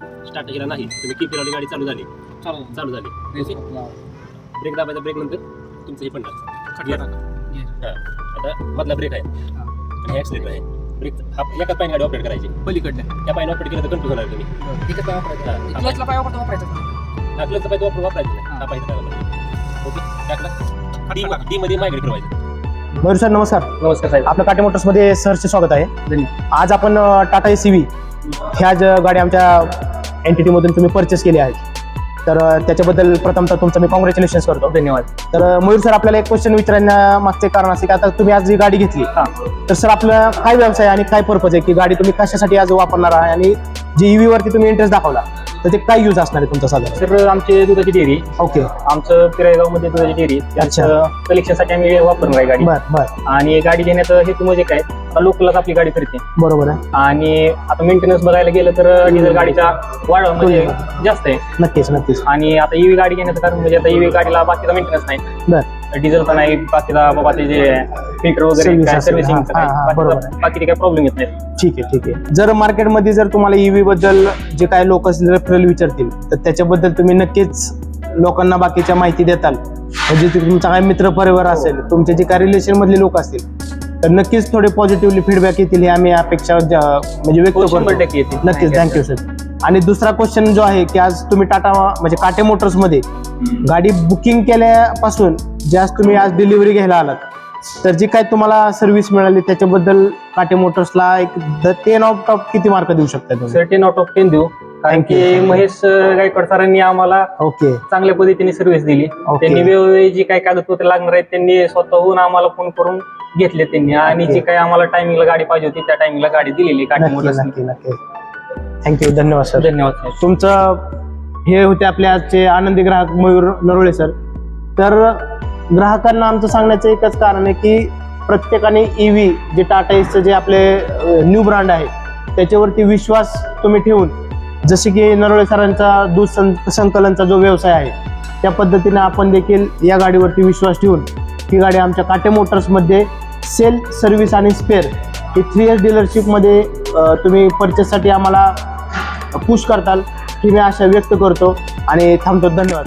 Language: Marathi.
स्टार्ट केला नाही. तुम्ही की फिरवली गाडी चालू झाली. चालू चालू झाली. ओके? ब्रेक दाबायचा ब्रेक नंतर तुमचं हे Gear. हा. आता मधला ब्रेक आहे. आणि ॲक्सिलेटर आहे. ब्रेक हा एकाच पायने गाडी ऑपरेट करायची. पलीकडल्या त्या पायने ऑपरेट केलं तर कन्फ्युज होणार तुम्ही. क्लचला पाय वापरतो वापरायचं. हा. पाहिजे ओके? टाकला डी डी मध्ये मायग्रेट मयूर सर नमस्कार. नमस्कार साहेब. आपलं काटे मोटर्समध्ये सरचे स्वागत आहे. धन्यवाद. आज आपण टाटा एस सी व्ही ह्या ज गाडी आमच्या एंटिटीमधून तुम्ही परचेस केली आहेत. तर त्याच्याबद्दल प्रथमतः तुमचं मी कॉंग्रॅच्युलेशन्स करतो. धन्यवाद. तर मयूर सर आपल्याला एक क्वेश्चन विचारण्या मागचे कारण असे की आता तुम्ही आज जी गाडी घेतली तर सर आपला काय व्यवसाय आणि काय पर्पज आहे की गाडी तुम्ही कशासाठी आज वापरणार आहे आणि जी ईव्ही वरती तुम्ही इंटरेस्ट दाखवला तर ते काय यूज असणार आहे तुमचा साधारण? सर आमची दुधाची डेअरी ओके आमचं पिरायगावमध्ये दुधाची डेअरी त्याचं कलेक्शनसाठी आम्ही वापरणार आहे गाडी. बर बर. आणि गाडी घेण्याचं हेतू म्हणजे काय? आता लोकलच आपली गाडी फिरते. बरोबर आहे. आणि आता मेंटेनन्स बघायला गेलं तर डिझेल गाडीचा वाढ म्हणजे जास्त आहे. नक्कीच नक्कीच. आणि आता ईव्ही गाडी घेण्याचं कारण म्हणजे आता ईव्ही गाडीला बाकीचा मेंटेनन्स नाही. बर. डिझेलचा नाही बाकीचा बाबा ते जे फिल्टर वगैरे Service काय असेल. सर्व्हिसिंग हा, हा, हा, बरोबर. आहे. बाकीचे काही प्रॉब्लेम येत नाही ठीक आहे ठीक आहे. जर मार्केटमध्ये जर तुम्हाला ईव्ही बद्दल जे काही लोक रेफरल विचारतील तर त्याच्याबद्दल तुम्ही नक्कीच लोकांना बाकीच्या माहिती देताल. म्हणजे ते तुमचा काय मित्र परिवार असेल तुमचे जे काही रिलेशन मधले लोक असतील तर नक्कीच थोडे पॉझिटिव्हली फीडबॅक येतील हे आम्ही अपेक्षा म्हणजे व्यक्त करतो. नक्कीच थँक्यू सर आणि दुसरा क्वेश्चन जो आहे की आज तुम्ही टाटा म्हणजे काटे मोटर्समध्ये गाडी बुकिंग केल्यापासून जे आज तुम्ही आज डिलिव्हरी घ्यायला आलात तर जी काय तुम्हाला सर्व्हिस मिळाली त्याच्याबद्दल काटे मोटर्सला एक टेन ऑफ टॉप किती मार्क देऊ शकता टेन आउट ऑफ टेन देऊ. कारण Thank you. की महेश गायकवाड सरांनी आम्हाला ओके चांगल्या पद्धतीने सर्व्हिस दिली Okay. त्यांनी वेळोवेळी जी काही कागदपत्र लागणार आहेत त्यांनी स्वतःहून आम्हाला फोन करून घेतले त्यांनी आणि Okay. जी काही आम्हाला टायमिंगला गाडी पाहिजे होती त्या टायमिंगला गाडी दिलेली काठी नक्की मोटर्सनी. नक्की नक्की थँक्यू धन्यवाद सर धन्यवाद साहेब तुमचं हे होते आपले आजचे आनंदी ग्राहक मयूर नरोळे सर तर ग्राहकांना आमचं सांगण्याचं एकच कारण आहे की प्रत्येकाने ईव्ही जे टाटा एसचं जे आपले न्यू ब्रँड आहे त्याच्यावरती विश्वास तुम्ही ठेवून जसे की नरोळे सरांचा दूध सं संकलनचा जो व्यवसाय आहे त्या पद्धतीने आपण देखील या गाडीवरती विश्वास ठेवून ही गाडी आमच्या काटे मोटर्समध्ये सेल सर्व्हिस आणि स्पेअर ही थ्री एस डीलरशिपमध्ये तुम्ही परचेससाठी आम्हाला पुश करताल ही मी आशा व्यक्त करतो आणि थांबतो. धन्यवाद.